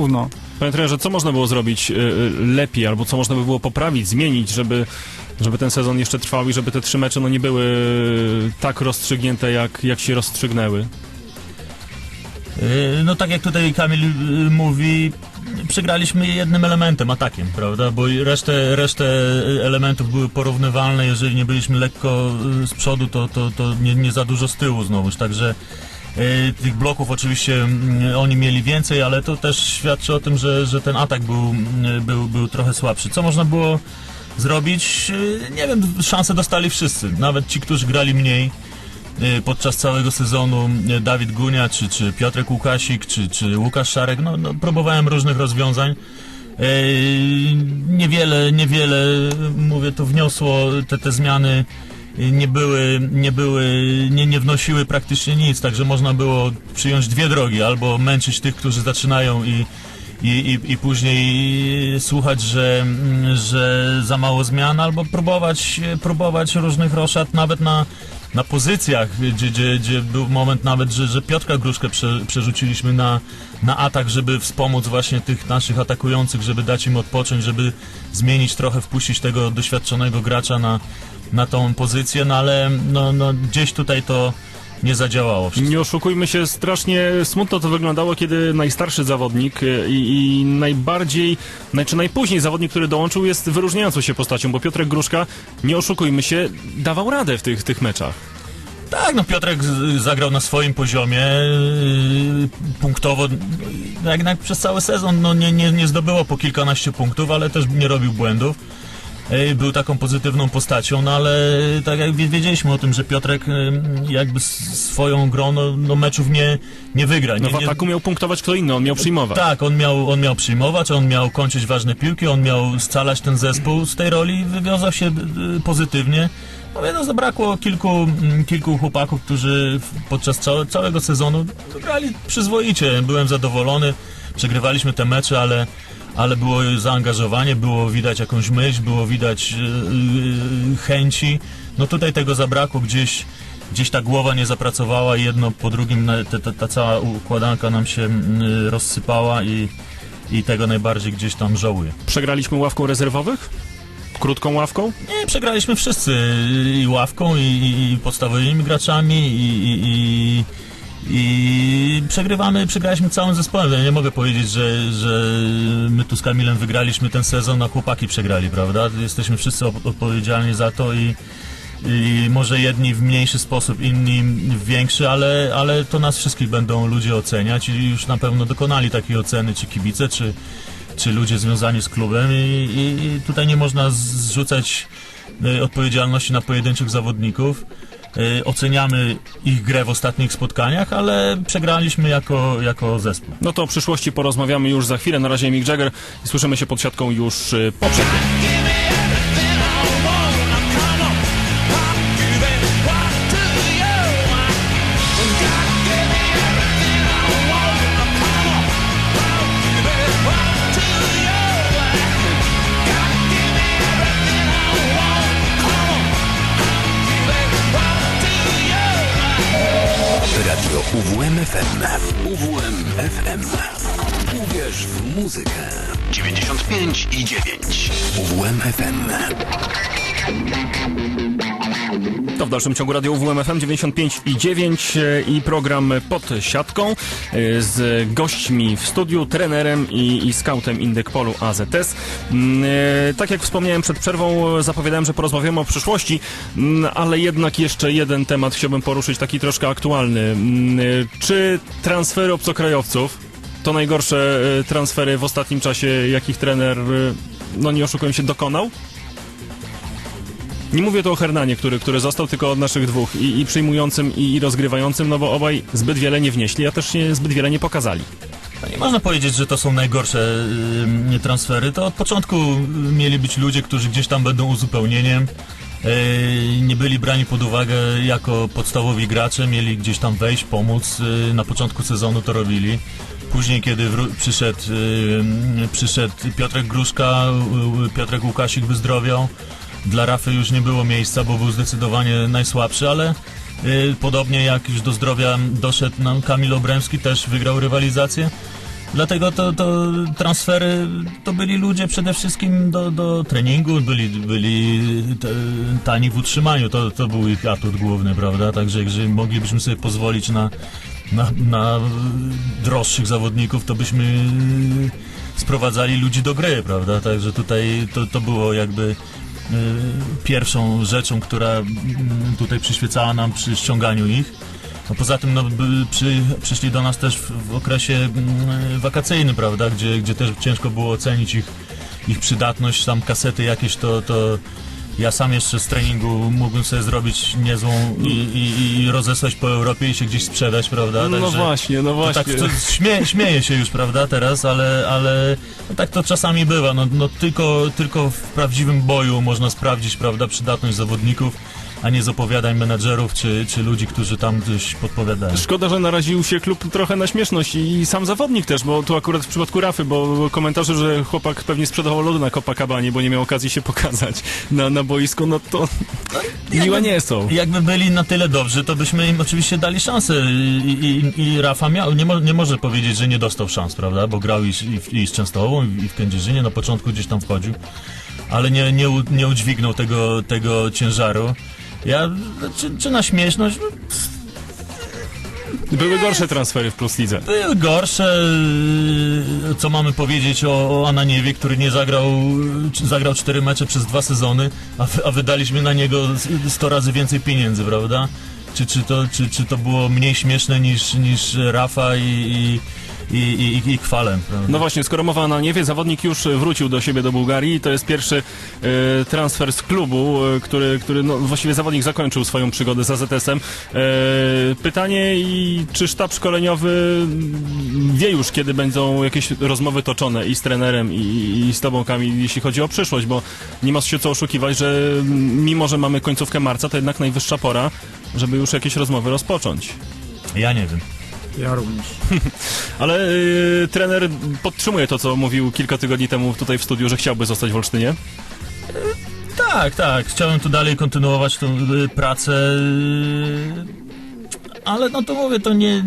równo. Panie trenerze, co można było zrobić y, y, lepiej, albo co można by było poprawić, zmienić, żeby, żeby ten sezon jeszcze trwał i żeby te trzy mecze no, nie były tak rozstrzygnięte, jak, jak się rozstrzygnęły? No tak jak tutaj Kamil mówi, przegraliśmy jednym elementem, atakiem, prawda? Bo resztę, resztę elementów były porównywalne, jeżeli nie byliśmy lekko z przodu, to, to, to nie, nie za dużo z tyłu znowuż, także tych bloków oczywiście yy, oni mieli więcej, ale to też świadczy o tym, że, że ten atak był, yy, był, był trochę słabszy. Co można było zrobić? Yy, Nie wiem, szanse dostali wszyscy, nawet ci, którzy grali mniej y, podczas całego sezonu Dawid Gunia, czy, czy Piotrek Łukasik, czy, czy Łukasz Szarek, no, no próbowałem różnych rozwiązań. Y, Niewiele, niewiele, mówię, to wniosło, te, te zmiany nie były, nie były, nie, nie wnosiły praktycznie nic, także można było przyjąć dwie drogi, albo męczyć tych, którzy zaczynają i, i, i, i później słuchać, że, że za mało zmian, albo próbować, próbować różnych roszad nawet na, na pozycjach, gdzie, gdzie, gdzie był moment nawet, że, że Piotrka Gruszkę prze, przerzuciliśmy na, na atak, żeby wspomóc właśnie tych naszych atakujących, żeby dać im odpocząć, żeby zmienić trochę, wpuścić tego doświadczonego gracza na, na tą pozycję, no ale no, no, gdzieś tutaj to nie zadziałało. wszystko. Nie oszukujmy się, strasznie smutno to wyglądało, kiedy najstarszy zawodnik y, i, i najbardziej, znaczy najpóźniej zawodnik, który dołączył, jest wyróżniającą się postacią, bo Piotrek Gruszka, nie oszukujmy się, dawał radę w tych, tych meczach. Tak, no Piotrek zagrał na swoim poziomie, yy, punktowo, no, jednak przez cały sezon no, nie, nie, nie zdobyło po kilkanaście punktów, ale też nie robił błędów. Yy, Był taką pozytywną postacią, no ale tak jak wie- wiedzieliśmy o tym, że Piotrek yy, jakby swoją grą no, no meczów nie, nie wygra. No Nie, w nie, ataku miał punktować kto inny, on miał przyjmować. tak, on miał, on miał przyjmować, on miał kończyć ważne piłki, on miał scalać ten zespół z tej roli i wywiązał się y, pozytywnie. No no, zabrakło kilku, mm, kilku chłopaków, którzy w- podczas całe, całego sezonu grali przyzwoicie. Byłem zadowolony, przegrywaliśmy te mecze, ale, ale było zaangażowanie, było widać jakąś myśl, było widać y, y, chęci. No tutaj tego zabrakło gdzieś gdzieś ta głowa nie zapracowała i jedno po drugim ta, ta, ta cała układanka nam się mm, rozsypała i, i tego najbardziej gdzieś tam żałuję. Przegraliśmy ławką rezerwowych? Krótką ławką? Nie, przegraliśmy wszyscy i ławką, i, i, i podstawowymi graczami, i, i, i, i przegrywamy, przegraliśmy całym zespołem. Ja nie mogę powiedzieć, że, że my tu z Kamilem wygraliśmy ten sezon, a chłopaki przegrali, prawda? Jesteśmy wszyscy odpowiedzialni za to i, i może jedni w mniejszy sposób, inni w większy, ale, ale to nas wszystkich będą ludzie oceniać i już na pewno dokonali takiej oceny, czy kibice, czy, czy ludzie związani z klubem i, i, tutaj nie można zrzucać y, odpowiedzialności na pojedynczych zawodników. Y, oceniamy ich grę w ostatnich spotkaniach, ale przegraliśmy jako, jako zespół. No to o przyszłości porozmawiamy już za chwilę. Na razie Mick Jagger i słyszymy się pod siatką już y, po przerwie. Radio UWMFM. UWMFM. Uwierz w muzykę. 95 i 9. UWMFM. To w dalszym ciągu radio WMFM 95 i 9 e, i program pod siatką e, z gośćmi w studiu, trenerem i, i scoutem Indykpolu AZS. Mm, e, Tak jak wspomniałem przed przerwą, zapowiadałem, że porozmawiamy o przyszłości, mm, ale jednak jeszcze jeden temat chciałbym poruszyć, taki troszkę aktualny. Mm, Czy transfery obcokrajowców to najgorsze transfery w ostatnim czasie, jakich trener, no nie oszukuję się, dokonał? Nie mówię tu o Hernanie, który, który został tylko od naszych dwóch, i, i przyjmującym, i, i rozgrywającym, no bo obaj zbyt wiele nie wnieśli, a też nie, zbyt wiele nie pokazali. No nie można powiedzieć, że to są najgorsze y, transfery. To od początku y, mieli być ludzie, którzy gdzieś tam będą uzupełnieniem. Nie byli brani pod uwagę jako podstawowi gracze, mieli gdzieś tam wejść, pomóc. Y, na początku sezonu to robili. Później, kiedy przyszedł, przyszedł Piotrek Gruszka, y, Piotrek Łukasik wyzdrowiał. Dla Rafy już nie było miejsca, bo był zdecydowanie najsłabszy, ale y, podobnie jak już do zdrowia doszedł nam Kamil Obremski, też wygrał rywalizację. Dlatego to, to transfery to byli ludzie przede wszystkim do, do treningu, byli, byli tani w utrzymaniu, to, to był ich atut główny, prawda? Także jeżeli moglibyśmy sobie pozwolić na, na, na droższych zawodników, to byśmy sprowadzali ludzi do gry, prawda? Także tutaj to, to było jakby pierwszą rzeczą, która mm, tutaj przyświecała nam przy ściąganiu ich. No poza tym no, przy, przyszli do nas też w, w okresie mm, wakacyjnym, prawda, gdzie, gdzie też ciężko było ocenić ich, ich przydatność, tam kasety jakieś, to, to ja sam jeszcze z treningu mógłbym sobie zrobić niezłą i, i, i rozesłać po Europie i się gdzieś sprzedać, prawda? No Także- właśnie, no to tak, właśnie. to śmie, śmieję się już, prawda, teraz, ale, ale no tak to czasami bywa. No, no tylko, tylko w prawdziwym boju można sprawdzić, prawda, przydatność zawodników, a nie z opowiadań menedżerów czy, czy ludzi, którzy tam coś podpowiadają. Szkoda, że naraził się klub trochę na śmieszność i sam zawodnik też, bo tu akurat w przypadku Rafy, bo komentarze, że chłopak pewnie sprzedawał lody na Copacabanie, bo nie miał okazji się pokazać na, na boisku, no to miłe nie są. Jakby byli na tyle dobrzy, to byśmy im oczywiście dali szansę i, i, i Rafa miał, nie, mo, nie może powiedzieć, że nie dostał szans, prawda, bo grał i, i, i z Częstochową i w Kędzierzynie, na początku gdzieś tam wchodził, ale nie, nie, nie udźwignął tego, tego ciężaru. Ja, czy, czy na śmieszność? No, Były gorsze transfery w Plus Lidze. Były gorsze, yy, co mamy powiedzieć o, o Ananiewie, który nie zagrał, zagrał cztery mecze przez dwa sezony, a, a wydaliśmy na niego 100 razy więcej pieniędzy, prawda? Czy, czy, to, czy, czy to było mniej śmieszne niż, niż Rafa i, i, i, i, i Kwalem, prawda? No właśnie, skoro mowa na nie wie, zawodnik już wrócił do siebie do Bułgarii. To jest pierwszy e, transfer z klubu, e, który, który no, właściwie zawodnik zakończył swoją przygodę z AZS-em. E, pytanie, i czy sztab szkoleniowy wie już, kiedy będą jakieś rozmowy toczone i z trenerem, i, i z tobą, Kamil, jeśli chodzi o przyszłość, bo nie ma się co oszukiwać, że mimo, że mamy końcówkę marca, to jednak najwyższa pora, żeby już jakieś rozmowy rozpocząć. Ja nie wiem. Ja również. Ale y, trener podtrzymuje to, co mówił kilka tygodni temu tutaj w studiu, że chciałby zostać w Olsztynie. Tak, tak. Chciałem tu dalej kontynuować tą y, pracę. Ale no to mówię, to nie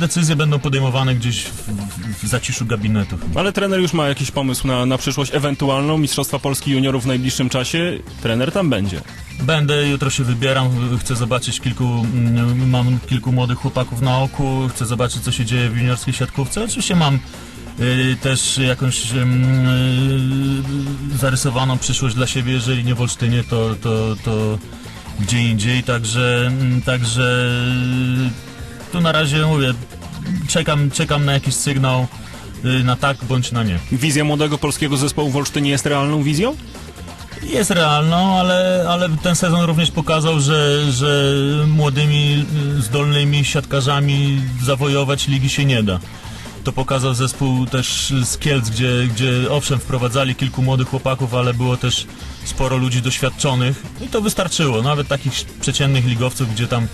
decyzje będą podejmowane gdzieś w, w, w zaciszu gabinetu. Ale trener już ma jakiś pomysł na, na przyszłość ewentualną Mistrzostwa Polski Juniorów w najbliższym czasie. Trener tam będzie. Będę, jutro się wybieram, chcę zobaczyć kilku, mm, mam kilku młodych chłopaków na oku, chcę zobaczyć co się dzieje w juniorskiej siatkówce. Oczywiście mam y, też jakąś ym, y, zarysowaną przyszłość dla siebie, jeżeli nie w Olsztynie, to, to, to gdzie indziej, także, mm, także y, tu na razie mówię, czekam, czekam na jakiś sygnał y, na tak bądź na nie. Wizja młodego polskiego zespołu w Olsztynie jest realną wizją? Jest realną, ale, ale ten sezon również pokazał, że, że młodymi, y, zdolnymi siatkarzami zawojować ligi się nie da. To pokazał zespół też z Kielc, gdzie, gdzie owszem wprowadzali kilku młodych chłopaków, ale było też sporo ludzi doświadczonych i to wystarczyło. Nawet takich przeciętnych ligowców, gdzie tam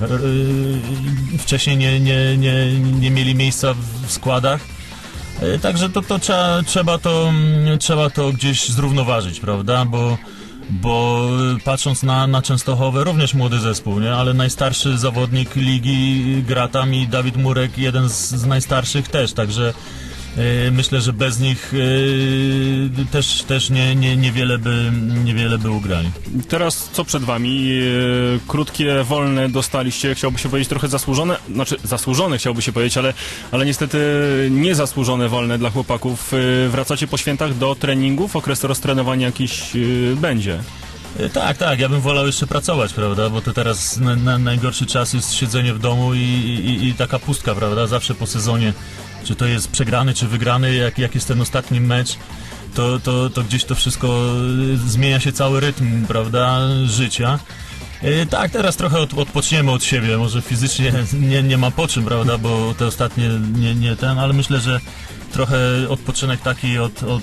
yy, wcześniej nie, nie, nie, nie mieli miejsca w składach. E, Także to, to trzeba, trzeba, to, mm, trzeba to gdzieś zrównoważyć, prawda? Bo, bo e, patrząc na, na Częstochowę, również młody zespół, nie? ale najstarszy zawodnik ligi gra tam i Dawid Murek, jeden z, z najstarszych też, także myślę, że bez nich e, też, też nie, nie, niewiele, by, niewiele by ugrali. Teraz co przed wami? E, Krótkie, wolne dostaliście, chciałby się powiedzieć trochę zasłużone, znaczy zasłużone chciałby się powiedzieć, ale, ale niestety niezasłużone wolne dla chłopaków. E, Wracacie po świętach do treningów, okres roztrenowania jakiś e, będzie. E, Tak, tak, ja bym wolał jeszcze pracować, prawda, bo to teraz na, na, najgorszy czas jest siedzenie w domu i, i, i taka pustka, prawda, zawsze po sezonie, czy to jest przegrany, czy wygrany, jak, jak jest ten ostatni mecz, to, to, to gdzieś to wszystko y, zmienia się cały rytm, prawda, życia. E, Tak, teraz trochę od, odpoczniemy od siebie, może fizycznie nie, nie ma po czym, prawda, bo te ostatnie nie, nie ten, ale myślę, że trochę odpoczynek taki od, od,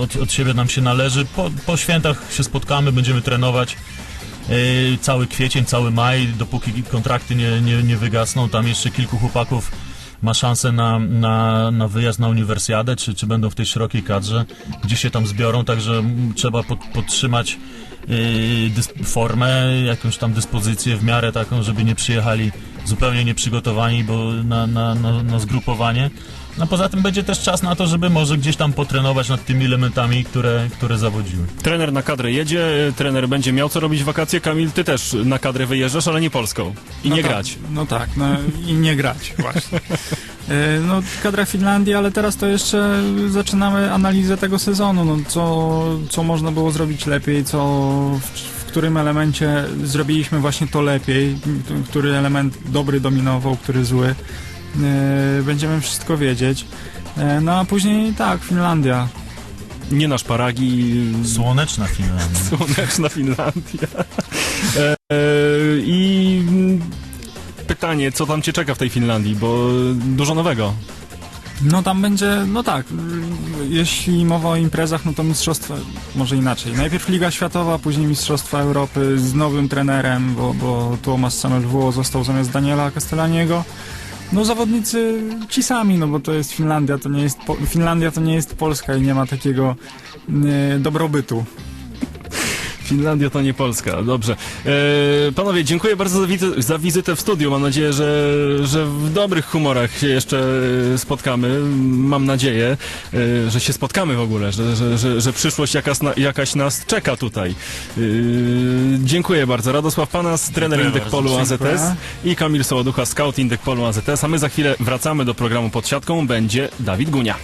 od, od siebie nam się należy. Po, po świętach się spotkamy, będziemy trenować. E, Cały kwiecień, cały maj, dopóki kontrakty nie, nie, nie wygasną, tam jeszcze kilku chłopaków ma szansę na, na, na wyjazd na uniwersjadę, czy, czy będą w tej szerokiej kadrze, gdzie się tam zbiorą, także trzeba pod, podtrzymać yy, formę, jakąś tam dyspozycję w miarę taką, żeby nie przyjechali zupełnie nieprzygotowani bo na, na, na, na zgrupowanie. A poza tym będzie też czas na to, żeby może gdzieś tam potrenować nad tymi elementami, które, które zawodziły. Trener na kadrę jedzie, trener będzie miał co robić w wakacje. Kamil, ty też na kadrę wyjeżdżasz, ale nie polską. I No nie tak, grać. No tak, no i nie grać właśnie. E, No kadra Finlandii, ale teraz to jeszcze zaczynamy analizę tego sezonu, no co, co można było zrobić lepiej, co w, w którym elemencie zrobiliśmy właśnie to lepiej, który element dobry dominował, który zły. E, Będziemy wszystko wiedzieć. E, No a później tak, Finlandia. Nie nasz paragi, Słoneczna Finlandia. słoneczna Finlandia. E, e, I pytanie, co tam cię czeka w tej Finlandii, bo dużo nowego. No tam będzie, no tak, jeśli mowa o imprezach, no to mistrzostwa, może inaczej. Najpierw Liga Światowa, później Mistrzostwa Europy z nowym trenerem, bo, bo Tomasz Samelwuo został zamiast Daniela Castellaniego. No zawodnicy ci sami, no bo to jest Finlandia, to nie jest, po, Finlandia to nie jest Polska i nie ma takiego e, dobrobytu. Finlandia to nie Polska, dobrze. E, panowie, dziękuję bardzo za, wizy- za wizytę w studiu. Mam nadzieję, że, że w dobrych humorach się jeszcze spotkamy. Mam nadzieję, e, że się spotkamy w ogóle, że, że, że, że przyszłość jakaś, na, jakaś nas czeka tutaj. E, dziękuję bardzo. Radosław Panas, trener Dziękuję Indek bardzo. Polu AZS i Kamil Sołoducha, scout Indek Polu AZS. A my za chwilę wracamy do programu Pod siatką. Będzie Dawid Gunia.